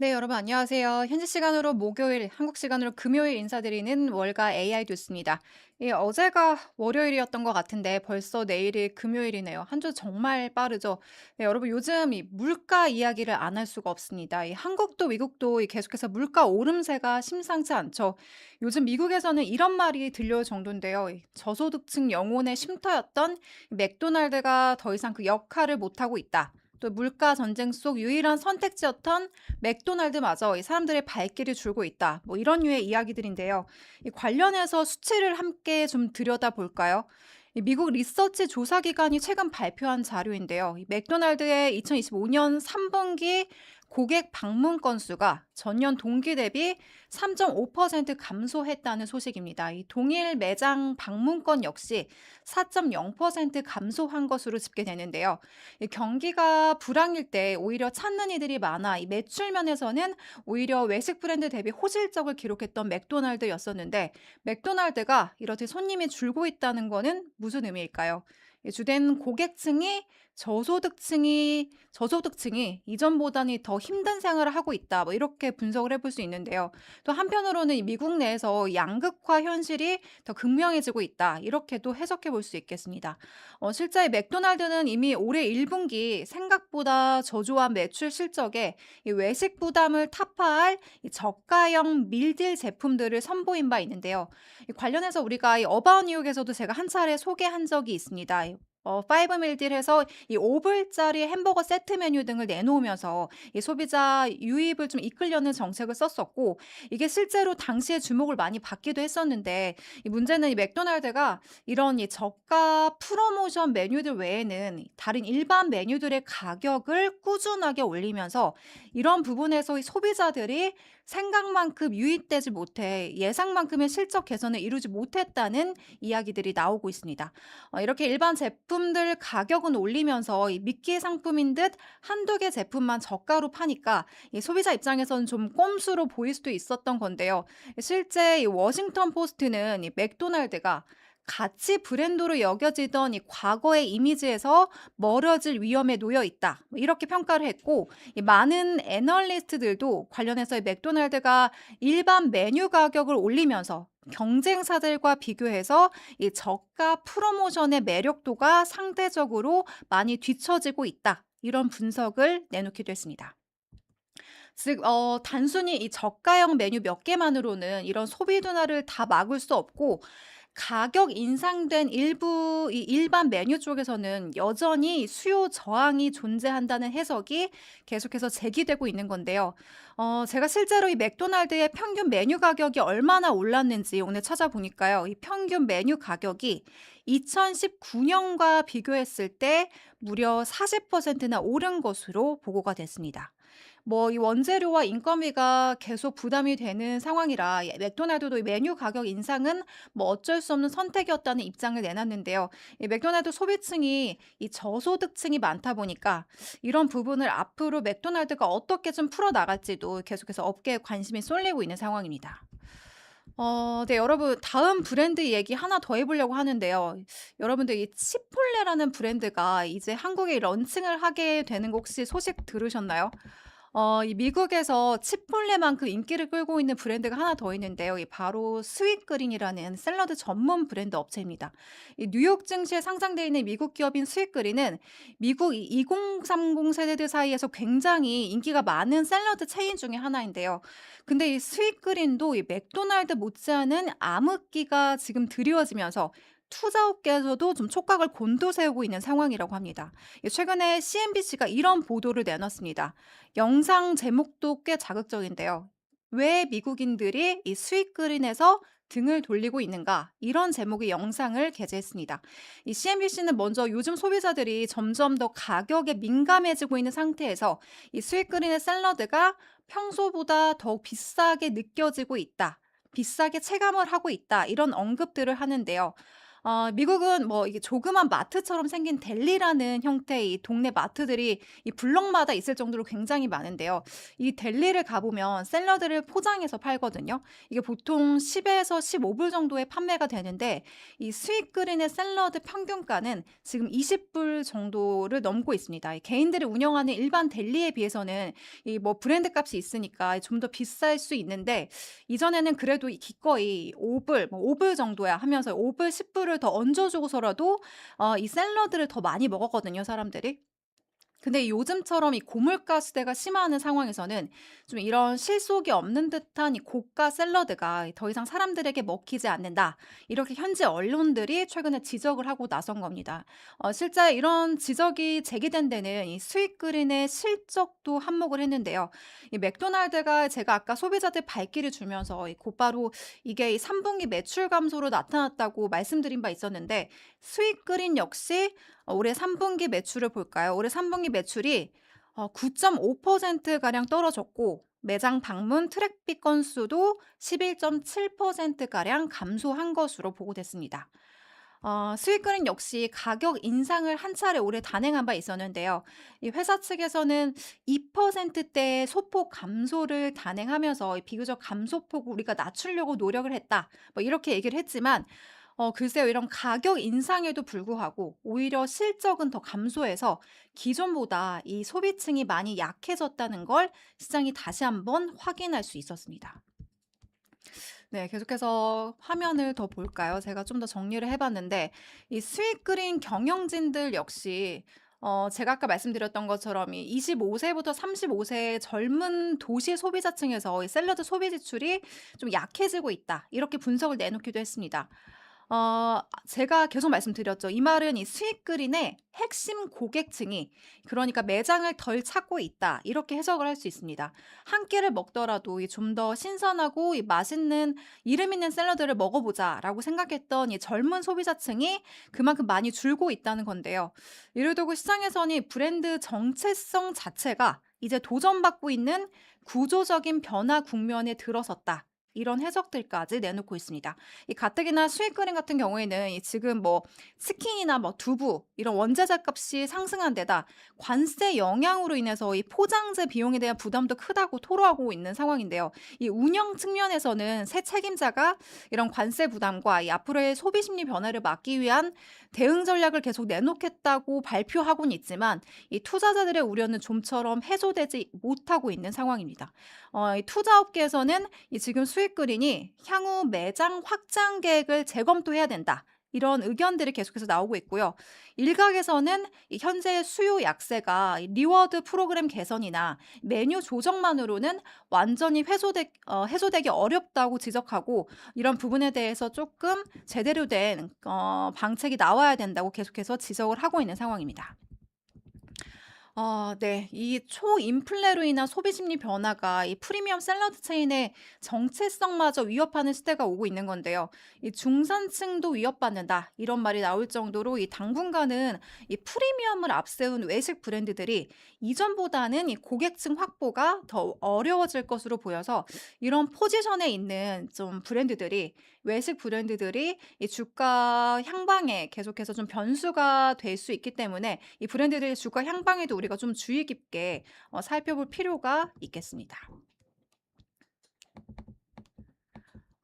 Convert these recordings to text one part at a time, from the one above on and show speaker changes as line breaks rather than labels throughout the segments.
네, 여러분 안녕하세요. 현지 시간으로 목요일, 한국 시간으로 금요일 인사드리는 월가 AI 뉴스입니다. 예, 어제가 월요일이었던 것 같은데 벌써 내일이 금요일이네요. 한 주 정말 빠르죠. 네, 여러분 요즘 이 물가 이야기를 안 할 수가 없습니다. 이 한국도 미국도 이 계속해서 물가 오름세가 심상치 않죠. 요즘 미국에서는 이런 말이 들려올 정도인데요. 이 저소득층 영혼의 쉼터였던 이 맥도날드가 더 이상 그 역할을 못하고 있다. 또 물가 전쟁 속 유일한 선택지였던 맥도날드마저 이 사람들의 발길이 줄고 있다. 뭐 이런 류의 이야기들인데요. 이 관련해서 수치를 함께 좀 들여다 볼까요? 이 미국 리서치 조사 기관이 최근 발표한 자료인데요. 이 맥도날드의 2025년 3분기 고객 방문 건수가 전년 동기 대비 3.5% 감소했다는 소식입니다. 이 동일 매장 방문권 역시 4.0% 감소한 것으로 집계되는데요. 이 경기가 불황일 때 오히려 찾는 이들이 많아 이 매출 면에서는 오히려 외식 브랜드 대비 호실적을 기록했던 맥도날드였었는데 맥도날드가 이렇게 손님이 줄고 있다는 거는 무슨 의미일까요? 이 주된 고객층이 저소득층이 저소득층이 이전보다는 더 힘든 생활을 하고 있다. 뭐 이렇게 분석을 해볼 수 있는데요. 또 한편으로는 이 미국 내에서 양극화 현실이 더 극명해지고 있다. 이렇게도 해석해 볼 수 있겠습니다. 어, 실제 맥도날드는 이미 올해 1분기 생각보다 저조한 매출 실적에 이 외식 부담을 타파할 이 저가형 밀딜 제품들을 선보인 바 있는데요. 이 관련해서 우리가 이 어바웃 뉴욕에서도 제가 한 차례 소개한 적이 있습니다. 어, 파이브 밀딜에서 이 5불짜리 햄버거 세트 메뉴 등을 내놓으면서 이 소비자 유입을 좀 이끌려는 정책을 썼었고 이게 실제로 당시에 주목을 많이 받기도 했었는데 이 문제는 이 맥도날드가 이런 이 저가 프로모션 메뉴들 외에는 다른 일반 메뉴들의 가격을 꾸준하게 올리면서 이런 부분에서 이 소비자들이 생각만큼 유입되지 못해 예상만큼의 실적 개선을 이루지 못했다는 이야기들이 나오고 있습니다. 어, 이렇게 일반 제품들 가격은 올리면서 이 미끼 상품인 듯 한두 개 제품만 저가로 파니까 이 소비자 입장에서는 좀 꼼수로 보일 수도 있었던 건데요. 실제 이 워싱턴 포스트는 이 맥도날드가 가치 브랜드로 여겨지던 이 과거의 이미지에서 멀어질 위험에 놓여 있다. 뭐 이렇게 평가를 했고, 이 많은 애널리스트들도 관련해서 이 맥도날드가 일반 메뉴 가격을 올리면서 경쟁사들과 비교해서 이 저가 프로모션의 매력도가 상대적으로 많이 뒤처지고 있다. 이런 분석을 내놓기도 했습니다. 즉, 어, 단순히 이 저가형 메뉴 몇 개만으로는 이런 소비 둔화를 다 막을 수 없고, 가격 인상된 일부 이 일반 메뉴 쪽에서는 여전히 수요 저항이 존재한다는 해석이 계속해서 제기되고 있는 건데요. 어, 제가 실제로 이 맥도날드의 평균 메뉴 가격이 얼마나 올랐는지 오늘 찾아보니까요. 이 평균 메뉴 가격이 2019년과 비교했을 때 무려 40%나 오른 것으로 보고가 됐습니다. 뭐 이 원재료와 인건비가 계속 부담이 되는 상황이라 예 맥도날드도 이 메뉴 가격 인상은 뭐 어쩔 수 없는 선택이었다는 입장을 내놨는데요. 이 맥도날드 소비층이 이 저소득층이 많다 보니까 이런 부분을 앞으로 맥도날드가 어떻게 좀 풀어나갈지도 계속해서 업계에 관심이 쏠리고 있는 상황입니다. 어 네 여러분 다음 브랜드 얘기 하나 더 해 보려고 하는데요. 여러분들 이 치폴레라는 브랜드가 이제 한국에 런칭을 하게 되는 거 혹시 소식 들으셨나요? 어 이 미국에서 치폴레만큼 인기를 끌고 있는 브랜드가 하나 더 있는데요. 이 바로 스윗 그린이라는 샐러드 전문 브랜드 업체입니다. 이 뉴욕 증시에 상장돼 있는 미국 기업인 스윗 그린은 미국 이 2030 세대들 사이에서 굉장히 인기가 많은 샐러드 체인 중에 하나인데요. 근데 이 스윗 그린도 이 맥도날드 못지않은 암흑기가 지금 드리워지면서 투자 업계에서도 좀 촉각을 곤두세우고 있는 상황이라고 합니다. 예, 최근에 CNBC가 이런 보도를 내놨습니다. 영상 제목도 꽤 자극적인데요. 왜 미국인들이 이 수익 그린에서 등을 돌리고 있는가? 이런 제목의 영상을 게재했습니다. 이 CNBC는 먼저 요즘 소비자들이 점점 더 가격에 민감해지고 있는 상태에서 이 수익 그린의 샐러드가 평소보다 더욱 비싸게 느껴지고 있다. 비싸게 체감을 하고 있다. 이런 언급들을 하는데요. 어 미국은 뭐 이게 조그만 마트처럼 생긴 델리라는 형태의 이 동네 마트들이 이 블록마다 있을 정도로 굉장히 많은데요. 이 델리를 가 보면 샐러드를 포장해서 팔거든요. 이게 보통 10 에서 15불 정도에 판매가 되는데 이 스윗 그린의 샐러드 평균가는 지금 20불 정도를 넘고 있습니다. 이 개인들이 운영하는 일반 델리에 비해서는 이 뭐 브랜드 값이 있으니까 좀 더 비쌀 수 있는데 이전에는 그래도 이 기꺼이 5 불, 뭐 5불 정도야 하면서 5 불, 10 불을 더 얹어 주고서라도 어 이 샐러드를 더 많이 먹었거든요, 사람들이. 근데 요즘처럼 이 고물가 시대가 심화하는 상황에서는 좀 이런 실속이 없는 듯한 이 고가 샐러드가 더 이상 사람들에게 먹히지 않는다. 이렇게 현지 언론들이 최근에 지적을 하고 나선 겁니다. 어, 실제 이런 지적이 제기된 데는 이 스윗그린의 실적도 한몫을 했는데요. 이 맥도날드가 제가 아까 소비자들 발길을 주면서 이 곧바로 이게 이 3분기 매출 감소로 나타났다고 말씀드린 바 있었는데 스윗그린 역시 어 올해 3 분기 매출을 볼까요? 올해 3 분기 매출이 어9.5% 가량 떨어졌고 매장 방문 트래픽 건수도 11.7% 가량 감소한 것으로 보고됐습니다. 어 스윗그린 역시 가격 인상을 한 차례 올해 단행한 바 있었는데요. 이 회사 측에서는 2%대의 소폭 감소를 단행하면서 이 "비교적 감소폭을 우리가 낮추려고 노력을 했다." 뭐 이렇게 얘기를 했지만 어 글쎄요. 이런 가격 인상에도 불구하고 오히려 실적은 더 감소해서 기존보다 이 소비층이 많이 약해졌다는 걸 시장이 다시 한번 확인할 수 있었습니다. 네. 계속해서 화면을 더 볼까요? 제가 좀 더 정리를 해 봤는데 이 스윗그린 경영진들 역시 어 제가 아까 말씀드렸던 것처럼 이 25 세부터 35 세의 젊은 도시 소비자층에서 이 샐러드 소비 지출이 좀 약해지고 있다. 이렇게 분석을 내놓기도 했습니다. 어 제가 계속 말씀드렸죠. 이 말은 이 스윗그린의 핵심 고객층이 그러니까 매장을 덜 찾고 있다. 이렇게 해석을 할 수 있습니다. 한 끼를 먹더라도 이좀더 신선하고 이 맛있는 이름 있는 샐러드를 먹어 보자라고 생각했던 이 젊은 소비자층이 그만큼 많이 줄고 있다는 건데요. 이를 두고 시장에서는 이 브랜드 정체성 자체가 이제 도전받고 있는 구조적인 변화 국면에 들어섰다. 이런 해석들까지 내놓고 있습니다. 이 가뜩이나 수익그림 같은 경우에는 이 지금 뭐 치킨이나 뭐 두부 이런 원자재 값이 상승한 데다 관세 영향으로 인해서 이 포장재 비용에 대한 부담도 크다고 토로하고 있는 상황인데요. 이 운영 측면에서는 새 책임자가 이런 관세 부담과 이 앞으로의 소비 심리 변화를 막기 위한 대응 전략을 계속 내놓겠다고 발표하고는 있지만 이 투자자들의 우려는 좀처럼 해소되지 못하고 있는 상황입니다. 어, 이 투자업계에서는 이 지금 수 익그린이 향후 매장 확장 계획을 재검토해야 된다. 이런 의견들이 계속해서 나오고 있고요. 일각에서는 이 현재 수요 약세가 이 리워드 프로그램 개선이나 메뉴 조정만으로는 완전히 회소되, 어, 해소되기 어렵다고 지적하고 이런 부분에 대해서 조금 제대로 된 어, 방책이 나와야 된다고 계속해서 지적을 하고 있는 상황입니다. 아 네. 이 초인플레로 인한 소비 심리 변화가 이 프리미엄 샐러드 체인의 정체성마저 위협하는 시대가 오고 있는 건데요. 이 "중산층도 위협받는다." 이런 말이 나올 정도로 이 당분간은 이 프리미엄을 앞세운 외식 브랜드들이 이전보다는 이 고객층 확보가 더 어려워질 것으로 보여서 이런 포지션에 있는 좀 브랜드들이 외식 브랜드들이 이 주가 향방에 계속해서 좀 변수가 될 수 있기 때문에 이 브랜드들의 주가 향방에도 우리가 좀 주의 깊게 어 살펴볼 필요가 있겠습니다.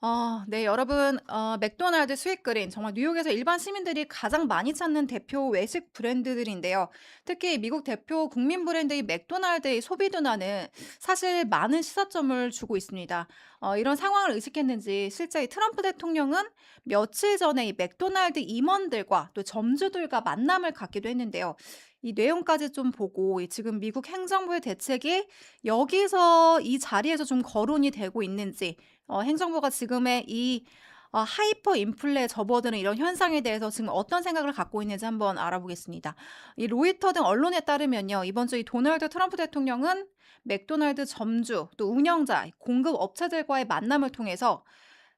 아네 여러분 어 맥도날드 스윗그린 정말 뉴욕에서 일반 시민들이 가장 많이 찾는 대표 외식 브랜드들인데요. 특히 미국 대표 국민 브랜드인 맥도날드의 소비 둔화는 사실 많은 시사점을 주고 있습니다. 어 이런 상황을 의식했는지 실제 이 트럼프 대통령은 며칠 전에 이 맥도날드 임원들과 또 점주들과 만남을 갖기도 했는데요. 이 내용까지 좀 보고 이 지금 미국 행정부의 대책이 여기서 이 자리에서 좀 거론이 되고 있는지 어 행정부가 지금의 이 어 하이퍼 인플레에 접어드는 이런 현상에 대해서 지금 어떤 생각을 갖고 있는지 한번 알아보겠습니다. 이 로이터 등 언론에 따르면요. 이번 주 이 도널드 트럼프 대통령은 맥도날드 점주 또 운영자, 공급 업체들과의 만남을 통해서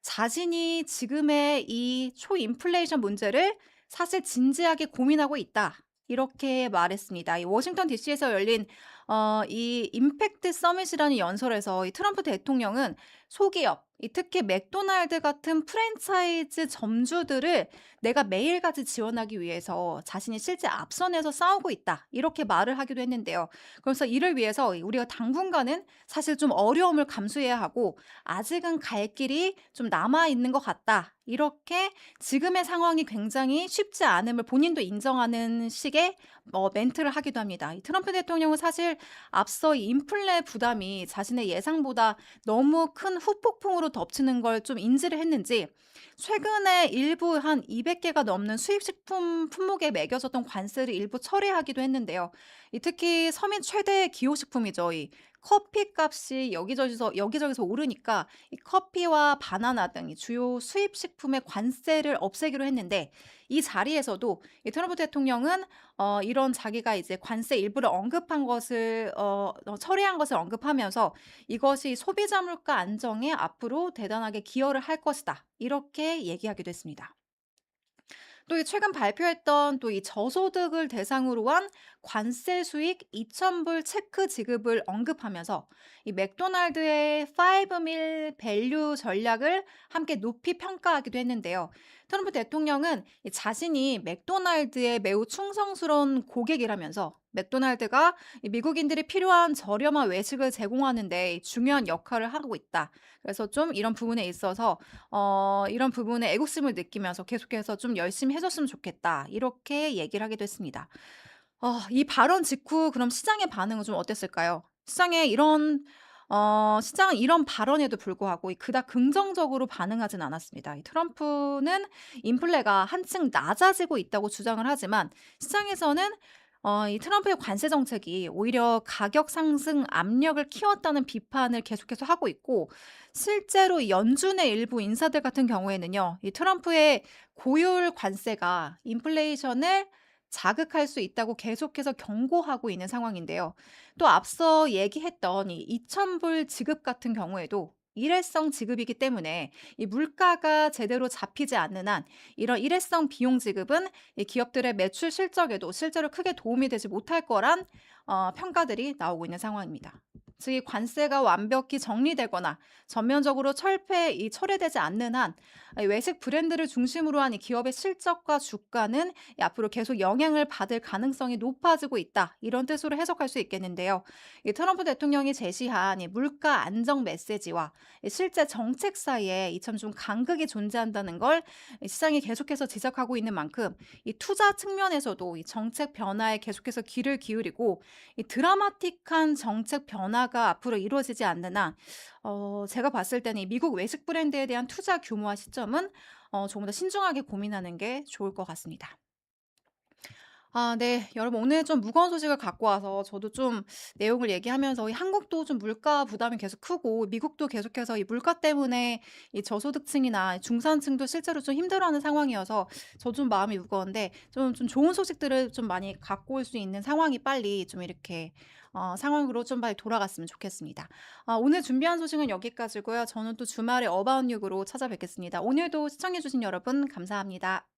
자신이 지금의 이 초인플레이션 문제를 사실 진지하게 고민하고 있다. 이렇게 말했습니다. 이 워싱턴 DC에서 열린 어 이 임팩트 서밋이라는 연설에서 이 트럼프 대통령은 소기업, 이 특히 맥도날드 같은 프랜차이즈 점주들을 내가 매일같이 지원하기 위해서 자신이 실제 앞선에서 싸우고 있다. 이렇게 말을 하기도 했는데요. 그래서 이를 위해서 우리가 당분간은 사실 좀 어려움을 감수해야 하고 아직은 갈 길이 좀 남아 있는 것 같다. 이렇게 지금의 상황이 굉장히 쉽지 않음을 본인도 인정하는 식의 어, 멘트를 하기도 합니다. 이 트럼프 대통령은 사실 앞서 이 인플레 부담이 자신의 예상보다 너무 큰 후폭풍으로 덮치는 걸 좀 인지를 했는지 최근에 일부 한 200개가 넘는 수입식품 품목에 매겨졌던 관세를 일부 철회하기도 했는데요. 이 특히 서민 최대 기호식품이죠. 이 커피 값이 여기저기서 여기저기서 오르니까 이 커피와 바나나 등 이 주요 수입 식품의 관세를 없애기로 했는데 이 자리에서도 이 트럼프 대통령은 어 이런 자기가 이제 관세 일부를 언급한 것을 어 어 철회한 것을 언급하면서 "이것이 소비자 물가 안정에 앞으로 대단하게 기여를 할 것이다." 이렇게 얘기하기도 했습니다. 또 이 최근 발표했던 또 이 저소득을 대상으로 한 관세 수익 2,000불 체크 지급을 언급하면서 이 맥도날드의 5밀 밸류 전략을 함께 높이 평가하기도 했는데요. 트럼프 대통령은 이 자신이 맥도날드의 매우 충성스러운 고객이라면서 맥도날드가 이 미국인들이 필요한 저렴한 외식을 제공하는 데 중요한 역할을 하고 있다. 그래서 좀 이런 부분에 있어서 어 이런 부분에 애국심을 느끼면서 계속해서 좀 열심히 해 줬으면 좋겠다. 이렇게 얘기를 하기도 했습니다. 어 이 발언 직후 그럼 시장의 반응은 좀 어땠을까요? 시장의 이런 어 시장은 이런 발언에도 불구하고 이 그닥 긍정적으로 반응하진 않았습니다. 이 트럼프는 인플레가 한층 낮아지고 있다고 주장을 하지만 시장에서는 어 이 트럼프의 관세 정책이 오히려 가격 상승 압력을 키웠다는 비판을 계속해서 하고 있고 실제로 이 연준의 일부 인사들 같은 경우에는요. 이 트럼프의 고율 관세가 인플레이션을 자극할 수 있다고 계속해서 경고하고 있는 상황인데요. 또 앞서 얘기했던 이 2,000불 지급 같은 경우에도 일회성 지급이기 때문에 이 물가가 제대로 잡히지 않는 한 이런 일회성 비용 지급은 이 기업들의 매출 실적에도 실제로 크게 도움이 되지 못할 거란 어, 평가들이 나오고 있는 상황입니다. 즉, 이 관세가 완벽히 정리되거나 전면적으로 철폐, 이 철회되지 않는 한이 외식 브랜드를 중심으로 한 이 기업의 실적과 주가는 이 앞으로 계속 영향을 받을 가능성이 높아지고 있다. 이런 뜻으로 해석할 수 있겠는데요. 이 트럼프 대통령이 제시한 이 물가 안정 메시지와 이 실제 정책 사이에 이 참 좀 간극이 존재한다는 걸이 시장이 계속해서 지적하고 있는 만큼 이 투자 측면에서도 이 정책 변화에 계속해서 귀를 기울이고 이 드라마틱한 정책 변화 가 앞으로 이루어지지 않는 한 어 제가 봤을 때는 이 미국 외식 브랜드에 대한 투자 규모와 시점은 어 조금 더 신중하게 고민하는 게 좋을 것 같습니다. 아 네. 여러분 오늘 좀 무거운 소식을 갖고 와서 저도 좀 내용을 얘기하면서 이 한국도 좀 물가 부담이 계속 크고 미국도 계속해서 이 물가 때문에 이 저소득층이나 중산층도 실제로 좀 힘들어하는 상황이어서 저 좀 마음이 무거운데 좀 좀 좋은 소식들을 좀 많이 갖고 올 수 있는 상황이 빨리 좀 이렇게 어 상황으로 좀 빨리 돌아갔으면 좋겠습니다. 아 오늘 준비한 소식은 여기까지고요. 저는 또 주말에 어바웃 뉴스로 찾아뵙겠습니다. 오늘도 시청해 주신 여러분 감사합니다.